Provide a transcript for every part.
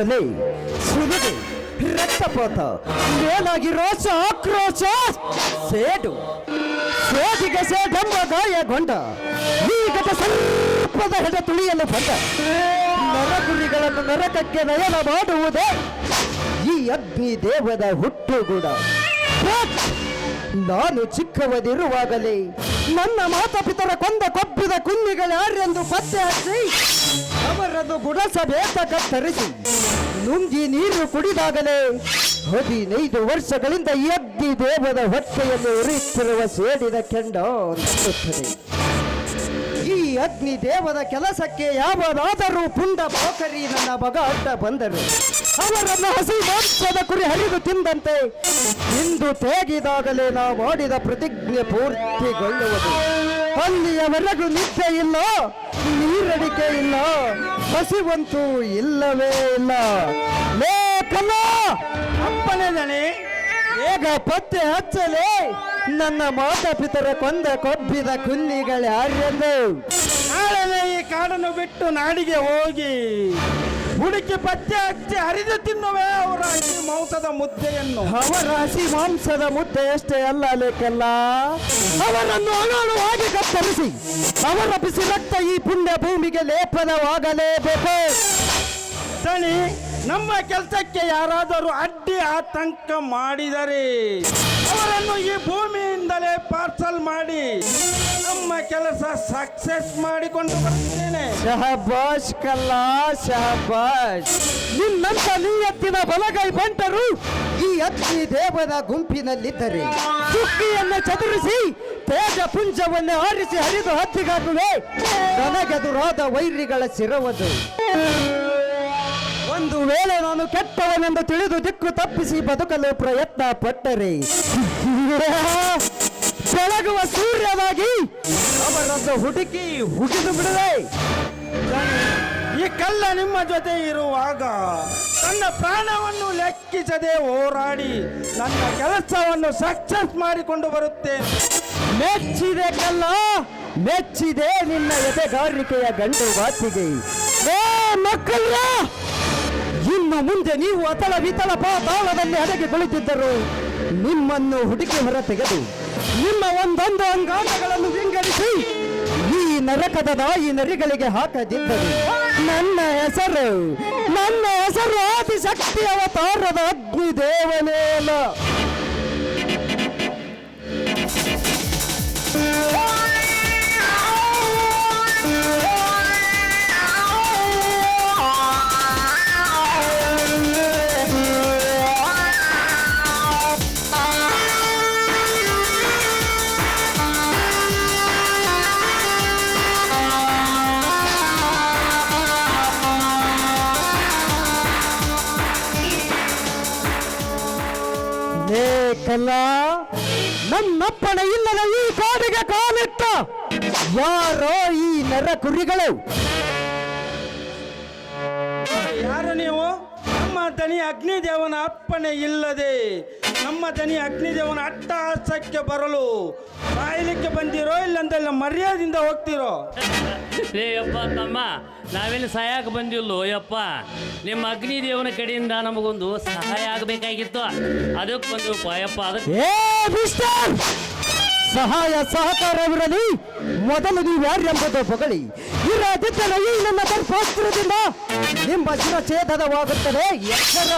ಕೊಲೆ ಸುಲಿಗೆ ರಕ್ತಪಾತ ಮೇಲಾಗಿರೋ ಆಕ್ರೋಶ, ಸೇಡು. ಸೇದಿಗೆ ಸೇಡೆಂಬ ಗಾಯಗೊಂಡ, ಈಗದ ಸ್ವಲ್ಪದ ಹೆಡ ತುಳಿಯಲು ಬಂದ. ನರಗುರಿಗಳನ್ನು ನರಕಕ್ಕೆ ನಯನ ಮಾಡುವುದೇ ಈ ಅಗ್ನಿ ದೇವದ ಹುಟ್ಟು ಗುಡ ನಾನು ಚಿಕ್ಕವದಿರುವಾಗಲೇ ನನ್ನ ಮಾತಾಪಿತರ ಕೊಂದ ಕೊಬ್ಬಿದ ಕುಂದಿಗಳ ಯಾರೆಂದು ಪತ್ತೆ ಹಚ್ಚಿ ಅವರನ್ನು ಗುಣಸಬೇಕ ಕತ್ತರಿಸಿ ನುಂಗಿ ನೀರು ಕುಡಿದಾಗಲೇ ಹದಿನೈದು ವರ್ಷಗಳಿಂದ ಎದ್ದಿ ದೇವದ ಹೊಟ್ಟೆಯನ್ನು ಉರಿಯುತ್ತಿರುವ ಸೇಡಿದ ಕೆಂಡ ಈ ಅಗ್ನಿ ದೇವದ ಕೆಲಸಕ್ಕೆ ಯಾವನಾದರೂ ಪುಂಡ ಪೋಖರಿ ನನ್ನ ಮಗ ಅಡ್ಡ ಬಂದರು. ಅವರನ್ನು ಹಸಿ ಮಾಂಸದ ಕುರಿ ಹರಿದು ತಿಂದಂತೆ ಇಂದು ತೇಗಿದಾಗಲೇ ನಾವು ಮಾಡಿದ ಪ್ರತಿಜ್ಞೆ ಪೂರ್ತಿಗೊಳ್ಳುವುದು. ಅಲ್ಲಿಯವರೆಗೂ ನಿದ್ದೆ ಇಲ್ಲ, ನೀರಡಿಕೆ ಇಲ್ಲ, ಹಸಿವಂತೂ ಇಲ್ಲವೇ ಇಲ್ಲ. ಲೇ ಕಲ್ಲ, ಅಪ್ಪನೇ ಬೇಗ ಪತ್ತೆ ಹಚ್ಚಲೆ, ನನ್ನ ಮಾತಾಪಿತರ ಕೊಂದ ಕೊಬ್ಬಿದ ಕುನ್ನಿಗಳ್ಯಾರೆಂದು ನಾಳೆ ಈ ಕಾಡನ್ನು ಬಿಟ್ಟು ನಾಡಿಗೆ ಹೋಗಿ, ಹುಡುಕಿ ಪತ್ತೆ ಹಚ್ಚಿ ಹರಿದು ತಿನ್ನುವೆ ಅವರ ಈ ಮಾಂಸದ ಮುದ್ದೆಯನ್ನು. ಅವರ ಹಸಿ ಮಾಂಸದ ಮುದ್ದೆ ಅಷ್ಟೇ ಅಲ್ಲ ಲೇಕಲ್ಲ ಅವರನ್ನು ಅನಾಳವಾಗಿ ಕತ್ತರಿಸಿ ಅವರ ಬಿಸಿ ರಕ್ತ ಈ ಪುಣ್ಯ ಭೂಮಿಗೆ ಲೇಪನವಾಗಲೇಬೇಕು. ಸಣಿ ನಮ್ಮ ಕೆಲಸಕ್ಕೆ ಯಾರಾದರೂ ಅಡ್ಡಿ ಆತಂಕ ಮಾಡಿದರೆ ಅವರನ್ನು ಈ ಭೂಮಿಯಿಂದಲೇ ಪಾರ್ಸಲ್ ಮಾಡಿ ನಮ್ಮ ಕೆಲಸ ಸಕ್ಸೆಸ್ ಮಾಡಿಕೊಂಡು ಬರ್ತಿದ್ದೇನೆ ಶಹಬಾಷ್ ಕಲ್ಲ, ಶಹಬಾಷ್. ನಿನ್ನಂತ ನಿಯತ್ತಿನ ಬಲಗೈ ಬಂಟರು ಈ ಅಗ್ನಿ ದೇವದ ಗುಂಪಿನಲ್ಲಿದ್ದರೆ. ಸುಕ್ಕಿಯನ್ನು ಚದುರಿಸಿ ತೇಜ ಪುಂಜವನ್ನು ಆರಿಸಿ ಹರಿದು ಹತ್ತಿಗಾಗುವೆ ನನಗೆದುರಾದ ವೈರಿಗಳ ಶಿರವದು ಒಂದು ವೇಳೆ ನಾನು ಕೆಟ್ಟವನೆಂದು ತಿಳಿದು ದಿಕ್ಕು ತಪ್ಪಿಸಿ ಬದುಕಲು ಪ್ರಯತ್ನ ಪಟ್ಟರೆ. ಬೆಳಗುವ ಸೂರ್ಯವಾಗಿ ಅವರನ್ನು ಹುಡುಕಿ ಹುಗಿದು ಬಿಡದೆ. ಈ ಕಲ್ಲ ನಿಮ್ಮ ಜೊತೆ ಇರುವಾಗ ನನ್ನ ಪ್ರಾಣವನ್ನು ಲೆಕ್ಕಿಸದೆ ಹೋರಾಡಿ ನನ್ನ ಕೆಲಸವನ್ನು ಸಕ್ಸಸ್ ಮಾಡಿಕೊಂಡು ಬರುತ್ತೇನೆ. ಮೆಚ್ಚಿದೆ ಕಲ್ಲ ಮೆಚ್ಚಿದೆ ನಿನ್ನ ಎದೆಗಾರಿಕೆಯ ಗಂಡು ಮಾತಿಗೆ ಏ ಮಕ್ಕಳ! ಇನ್ನು ಮುಂದೆ ನೀವು ಅತಳ ವಿತಳ ಪಾತಾಳದಲ್ಲಿ ಅಡಗಿ ಕುಳಿತಿದ್ದರು ನಿಮ್ಮನ್ನು ಹುಡುಕಿ ಹೊರ ತೆಗೆದು ನಿಮ್ಮ ಒಂದೊಂದು ಅಂಗಾಂಗಗಳನ್ನು ವಿಂಗಡಿಸಿ ಈ ನರಕದ ನಾಯಿ ನರಿಗಳಿಗೆ ಹಾಕದಿದ್ದರು ನನ್ನ ಹೆಸರು ನನ್ನ ಹೆಸರು ಆದಿಶಕ್ತಿ ಅವತಾರದ ಅಗ್ನಿ ದೇವನೇಲ ಲೇಖಲ ನನ್ನಪ್ಪಣೆ ಇಲ್ಲದ ಈ ಕಾಡಿಗೆ ಕಾಲಿಟ್ಟ ಯಾರೋ ಈ ನರ ಕುರಿಗಳು? ಯಾರು ನೀವು? ನಮ್ಮ ತನಿ ಅಗ್ನಿದೇವನ ಅಪ್ಪಣೆ ಇಲ್ಲದೆ ನಮ್ಮ ದನಿ ಅಗ್ನಿದೇವನ ಅಟ್ಟಹಾಸಕ್ಕೆ ಬರಲು ಸಾಯಲಿಕ್ಕೆ ಬಂದಿರೋ ಇಲ್ಲಂದಲ್ಲ ಮರ್ಯಾದಿಂದ ಹೋಗ್ತಿರೋ? ಏ ಯಪ್ಪ ತಮ್ಮ ನಾವೇನು ಸಹಾಯಕ್ಕೆ ಬಂದಿಲ್ಲೋ? ಯಪ್ಪ ನಿಮ್ಮ ಅಗ್ನಿ ದೇವನ ಕಡೆಯಿಂದ ನಮಗೊಂದು ಸಹಾಯ ಆಗಬೇಕಾಗಿತ್ತು. ಅದಕ್ಕೆ ಬಂದಿವಪ್ಪ ಯಪ್ಪ ಅದಕ್ಕೆ ಏ ಮಿಸ್ಟರ್ ಸಹಾಯ ಸಹಕಾರವಿರಲಿ. ಮೊದಲು ನೀವು ಯಾರೆಂಬುದು ಹೊಗಳಿ ಇರೋದಿದ್ದರೆ ಈ ನನ್ನ ತರ್ಪಾಸ್ತ್ರದಿಂದ ನಿಮ್ಮ ಶಿರಛೇದನವಾಗುತ್ತದೆ ಎಚ್ಚರ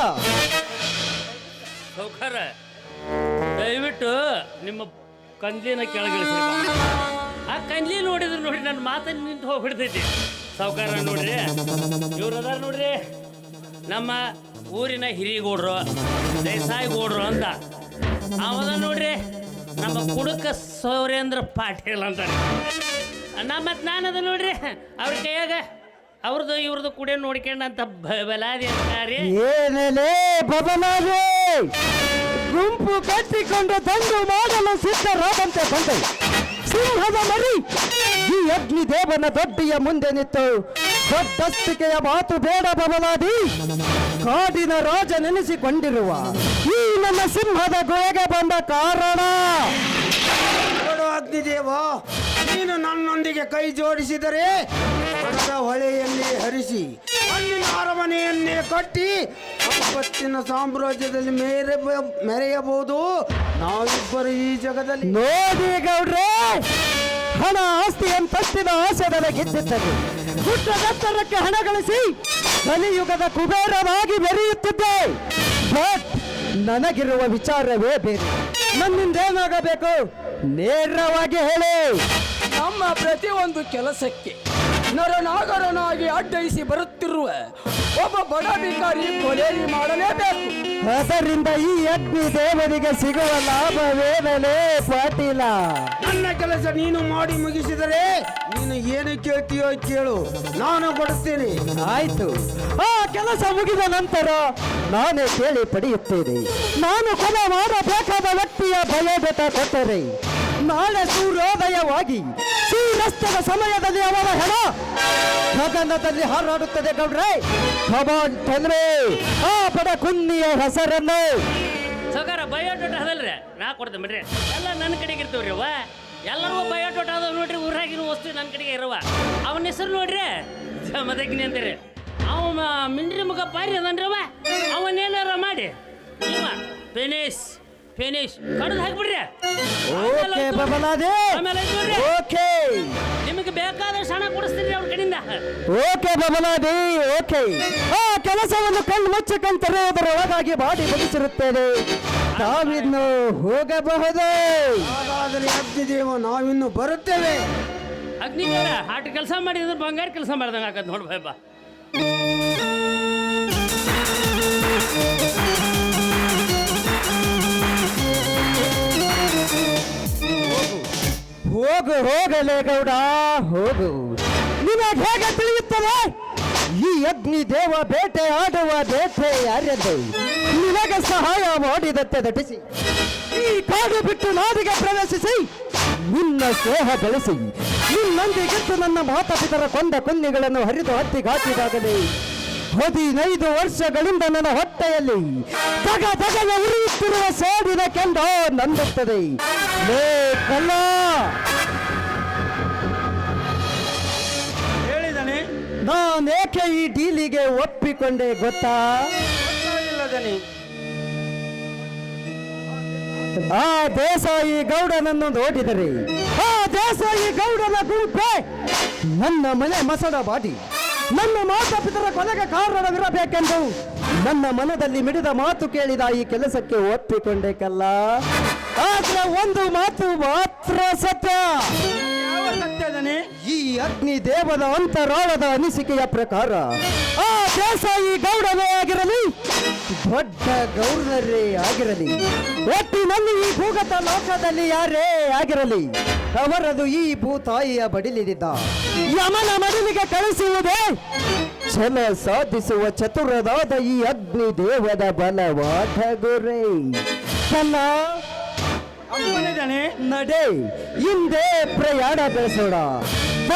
ಸೌಕರ ದಯವಿಟ್ಟು ನಿಮ್ಮ ಕಂದ್ಲಿನ ಕೆಳಗಿಳಿಸಿ. ಆ ಕಂದ್ಲಿ ನೋಡಿದ್ರೆ ನೋಡಿ, ನನ್ನ ಮಾತನ್ನು ನಿಂತು ಹೋಗ್ಬಿಡ್ತೈತಿ. ಸಾವುಕಾರ ನೋಡ್ರಿ. ಇವ್ರು ಅದಾರ ನೋಡ್ರಿ. ನಮ್ಮ ಊರಿನ ಹಿರಿಗೌಡ್ರು, ದೇಸಾಯಿ ಗೌಡ್ರು ಅಂತ. ಅವದ ನೋಡ್ರಿ. ನಮ್ಮ ಕುಡುಕ ಸೌರೇಂದ್ರ ಪಾಟೀಲ್ ಅಂತ ನಮ್ಮ ನಾನು ನಾನದ ನೋಡ್ರಿ. ಅವ್ರ ಕೈಯಾಗ ಅವ್ರದ್ದು ಇವ್ರದ್ದು ಕೂಡ ನೋಡ್ಕೊಂಡಂತ ಬಲಾದಿ ಅಂತಾರೆ ಬದಲಾದೆ ಗುಂಪು ಕಟ್ಟಿಕೊಂಡು ತಂದು ಮಾಡಲು ಸಿದ್ಧರಾದಂತೆ ಬಂದೆ. ಸಿಂಹದ ಮರಿ ಈ ಅಗ್ನಿ ದೇವನ ದೊಡ್ಡಿಯ ಮುಂದೆ ನಿಂತು ದೊಡ್ಡಸ್ತಿಕೆಯ ಮಾತು ಬೇಡ ಬಬಲಾದಿ ಕಾಡಿನ ರಾಜ ನೆನೆಸಿಕೊಂಡಿರುವ ಈ ನನ್ನ ಸಿಂಹದ ಗುಹೆಗೆ ಬಂದ ಕಾರಣ. ನೋಡು ಅಗ್ನಿದೇವ ನೀನು ನನ್ನೊಂದಿಗೆ ಕೈ ಜೋಡಿಸಿದರೆ ಹೊಳೆಯಲ್ಲಿ ಹರಿಸಿ ಅಲ್ಲಿನ ಅರಮನೆಯನ್ನೇ ಕಟ್ಟಿ ಸಂಪತ್ತಿನ ಸಾಮ್ರಾಜ್ಯದಲ್ಲಿ ಮೇರೆ ಮೆರೆಯಬಹುದು. ನಾವಿಬ್ಬರು ಈ ಜಗದಲ್ಲಿ. ನೋಡಿ ಗೌಡ್ರೆ ಹಣ ಆಸ್ತಿ ಅಂತಸ್ತಿನ ಆಸೆ ನನಗಿದ್ದಿದ್ದರು ಗುಡ್ಡದತ್ತರಕ್ಕೆ ಹಣ ಗಳಿಸಿ ಕಲಿಯುಗದ ಕುಬೇರವಾಗಿ ಮೆರೆಯುತ್ತಿದ್ದೆ ಬಟ್ ನನಗಿರುವ ವಿಚಾರವೇ ಬೇರೆ. ನನ್ನಿಂದ ಏನಾಗಬೇಕು? ನೇರವಾಗಿ ಹೇಳಿ. ನಮ್ಮ ಪ್ರತಿಯೊಂದು ಕೆಲಸಕ್ಕೆ ನರನಾಗರನಾಗಿ ಅಡ್ಡಯಿಸಿ ಬರುತ್ತಿರುವ ಒಬ್ಬ ಬಡ ಭಿಕಾರಿ ಕೊಲೇರಿ ಮಾಡಲೇಬೇಕು. ಅದರಿಂದ ಈ ಅಗ್ನಿ ದೇವರಿಗೆ ಸಿಗುವ ಲಾಭವೇನೇ ಪಾಟೀಲ. ನನ್ನ ಕೆಲಸ ನೀನು ಮಾಡಿ ಮುಗಿಸಿದರೆ ನೀನು ಏನು ಕೇಳ್ತೀಯೋ ಕೇಳು. ನಾನು ಕೊಡುತ್ತೇನೆ. ಆಯ್ತು. ಆ ಕೆಲಸ ಮುಗಿದ ನಂತರ ನಾನೇ ಕೇಳಿ ಪಡೆಯುತ್ತೇನೆ. ನಾನು ಕೊಲೆ ಮಾಡಬೇಕಾದ ವ್ಯಕ್ತಿಯ ಬಯೋಡೇಟಾ ಕೊಟ್ಟರೆ ನಾಳೆ ಸೂರ್ಯೋದಯವಾಗಿ ಸೂರ್ಯಸ್ತದ ಸಮಯದಲ್ಲಿ ಅವರ ಹೆಣ ಗಗನದಲ್ಲಿ ಹಾರಾಡುತ್ತದೆ ಗೌಡ್ರೆ. ಕಮಾನ್ ತಂದ್ರೆ ಆ ಬಡ ಕುನ್ನಿಯ ಹೆಸರನ್ನು. ಸೌಕಾರ ಬಯೋಡೋಟ ಅದಲ್ರಿ? ನಾ ಕೊಡ್ತೇನೆ ಬಿಡ್ರಿ. ಎಲ್ಲ ನನ್ನ ಕಡೆಗೆ ಇರ್ತೀವ್ರಿ ಅವ ಎಲ್ಲರೂ ಬಯೋಡೋಟ ಅದಾವ ನೋಡ್ರಿ ಊರಾಗಿನ ವಸ್ತು ನನ್ನ ಕಡೆಗೆ ಇರವ ಅವನ ಹೆಸರು ನೋಡ್ರಿ? ಮದಗ್ನಿ ಅಂತೀರಿ. ಅವ ಮಿಂಡ್ರಿ ಮುಖ ಪಾರಿ ಅದನ್ರಿ ಅವ ಅವನೇನಾರ ಮಾಡಿ. ಇವ ಫಿನಿಶ್ ಫಿನಿಶ್ ಕಡ್ದು ಹಾಕ್ಬಿಡ್ರಿ ಬಿಡ್ರಿ. ಓಕೆ. ಬಬಲಾದೆ. ಆಮೇಲೆ ಆಯ್ತು ನೋಡ್ರಿ. ಓಕೆ ನಿಮಗೆ ಬೇಕಾದಷ್ಟು ಹಣ ಕೊಡಿಸ್ತೀನಿ ಅವ್ರ ಕಡೆಯಿಂದ. ಓಕೆ ಬಬಲಾದಿ. ಓಕೆ ಆ ಕೆಲಸವನ್ನು ಕಣ್ಣು ಮುಚ್ಚಕಂತರುವುದರ ಒಳಗಾಗಿ ಬಾಡಿ ಮುಗಿಸಿರುತ್ತೇನೆ ತಾವಿನ್ನು ಹೋಗಬಹುದು? ಹಾಗಾದರೆ ಅಗ್ನಿದೇವ ನಾವಿನ್ನು ಬರುತ್ತೇವೆ. ಅಗ್ನಿ ಆಟ ಕೆಲಸ ಮಾಡಿದ್ರೆ ಬಂಗಾರ ಕೆಲಸ ಮಾಡ್ದಂಗೆ ಆಕತ್ ನೋಡ್ ಬಾ. ಹೋಗು, ಹೋಗಲೇ ಗೌಡ, ಹೋಗು. ನಿನಗೆ ಹೇಗೆ ತಿಳಿಯುತ್ತದೆ? ಈ ಅಗ್ನಿ ದೇವ ಬೇಟೆ ಆಡುವ ಬೇಟೆ ಯಾರದ್ದು ನಿನಗೆ ಸಹಾಯ ಮಾಡಿದತ್ತೆ ದಟಿಸಿ ಈ ಕಾಡು ಬಿಟ್ಟು ನಾಡಿಗೆ ಪ್ರವೇಶಿಸಿ. ನಿನ್ನ ಸ್ನೇಹ ಬೆಳೆಸಿ. ನಿನ್ನೊಂದಿಗಿದ್ದು ನನ್ನ ಮಾತಾಪಿತರ ಕೊಂದ ಕುನ್ನಿಗಳನ್ನು ಹರಿದು ಹತ್ತಿಗಾಕಿದಾಗಲೇ ಹದಿನೈದು ವರ್ಷಗಳಿಂದ ನನ್ನ ಹೊಟ್ಟೆಯಲ್ಲಿ ತಗ ತಗದ ಉರಿಯುತ್ತಿರುವ ಸೇಡಿನ ಕೆಂಡ ನಂದುತ್ತದೆ. ಲೇ ಕಳ್ಳ ನಾನೇಕೆ ಈ ಡೀಲಿಗೆ ಒಪ್ಪಿಕೊಂಡೆ ಗೊತ್ತಾ? ಇಲ್ಲದನೆ ಆ ದೇಸಾಯಿ ಗೌಡನನ್ನು ನೋಡಿದರೆ ಆ ದೇಸಾಯಿ ಗೌಡನ ಗುಂಪೆ ನನ್ನ ಮನೆ ಮಸಡ ಬಾಡಿ. ನನ್ನ ಮಾತಾಪಿತರ ಕೊನೆಗೆ ಕಾರಣವಿರಬೇಕೆಂದು ನನ್ನ ಮನದಲ್ಲಿ ಮಿಡಿದ ಮಾತು ಕೇಳಿದ ಈ ಕೆಲಸಕ್ಕೆ ಒಪ್ಪಿಕೊಂಡೇಕಲ್ಲ ಆದ್ರೆ ಒಂದು ಮಾತು ಮಾತ್ರ ಸತ್ಯ. ಅಗ್ನಿ ದೇವದ ಅಂತರಾಳದ ಅನಿಸಿಕೆಯ ಪ್ರಕಾರ, ಆ ದೇಸಾಯಿ ಗೌಡವೇ ಆಗಿರಲಿ, ದೊಡ್ಡ ಗೌಡರೇ ಆಗಿರಲಿ, ಒಟ್ಟಿನಲ್ಲಿ ಈ ಭೂಗತ ಲೋಕದಲ್ಲಿ ಯಾರೇ ಆಗಿರಲಿ, ಅವರದು ಈ ಭೂತಾಯಿಯ ಬಡಿಲಿದ್ದ ಯಮನ ಮಡಿಲಿಗೆ ಕಳಿಸುವುದೇ ಛಲ ಸಾಧಿಸುವ ಚತುರದಾದ ಈ ಅಗ್ನಿ ದೇವದ ಬಲವಾದ ಗುರೇ. ನಡೆ, ಹಿಂದೆ ಪ್ರಯಾಣ ಬೆಳೆಸೋಣ.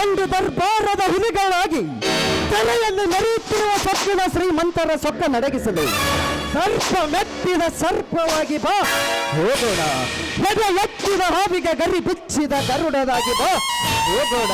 ಒಂದು ದರ್ಬಾರದ ಹುಲಿಗಳಾಗಿ ತಲೆಯಲ್ಲಿ ನಡೆಯುತ್ತಿರುವ ಸೊಕ್ಕಿನ ಶ್ರೀಮಂತರ ಸೊಕ್ಕ ನಡಗಿಸಲು ಸರ್ಪ ಮೆತ್ತಿದ ಸರ್ಪವಾಗಿ ಬಾ. ಹೋಗೋಣ. ಎದೆ ಎತ್ತಿದ ಹಾವಿಗೆ ಗರಿ ಬಿಚ್ಚಿದ ಗರುಡದಾಗಿ ಬಾ. ಹೋಗೋಣ.